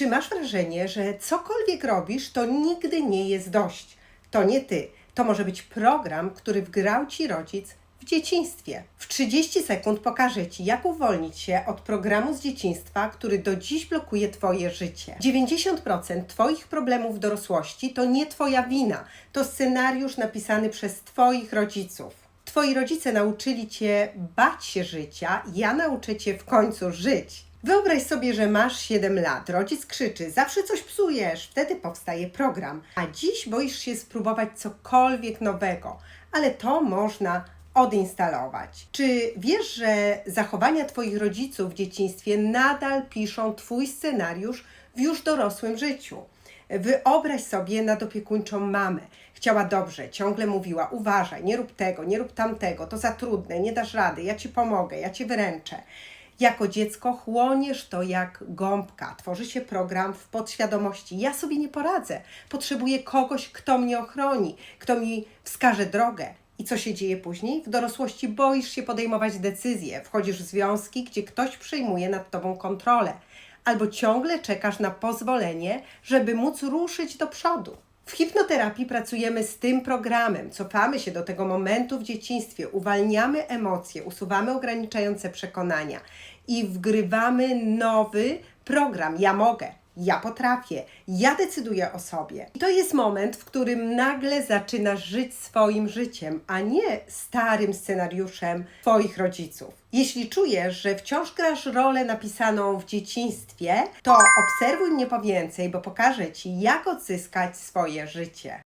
Czy masz wrażenie, że cokolwiek robisz, to nigdy nie jest dość? To nie ty. To może być program, który wgrał ci rodzic w dzieciństwie. W 30 sekund pokażę Ci, jak uwolnić się od programu z dzieciństwa, który do dziś blokuje Twoje życie. 90% Twoich problemów w dorosłości to nie Twoja wina, to scenariusz napisany przez Twoich rodziców. Twoi rodzice nauczyli Cię bać się życia, ja nauczę Cię w końcu żyć. Wyobraź sobie, że masz 7 lat, rodzic krzyczy, zawsze coś psujesz, wtedy powstaje program, a dziś boisz się spróbować cokolwiek nowego, ale to można odinstalować. Czy wiesz, że zachowania Twoich rodziców w dzieciństwie nadal piszą Twój scenariusz w już dorosłym życiu? Wyobraź sobie nadopiekuńczą mamę. Chciała dobrze, ciągle mówiła: uważaj, nie rób tego, nie rób tamtego, to za trudne, nie dasz rady, ja ci pomogę, ja ci wyręczę. Jako dziecko chłoniesz to jak gąbka. Tworzy się program w podświadomości. Ja sobie nie poradzę. Potrzebuję kogoś, kto mnie ochroni, kto mi wskaże drogę. I co się dzieje później? W dorosłości boisz się podejmować decyzje, wchodzisz w związki, gdzie ktoś przejmuje nad tobą kontrolę, albo ciągle czekasz na pozwolenie, żeby móc ruszyć do przodu. W hipnoterapii pracujemy z tym programem, cofamy się do tego momentu w dzieciństwie, uwalniamy emocje, usuwamy ograniczające przekonania i wgrywamy nowy program. Ja mogę, ja potrafię, ja decyduję o sobie. I to jest moment, w którym nagle zaczynasz żyć swoim życiem, a nie starym scenariuszem Twoich rodziców. Jeśli czujesz, że wciąż grasz rolę napisaną w dzieciństwie, to obserwuj mnie po więcej, bo pokażę Ci, jak odzyskać swoje życie.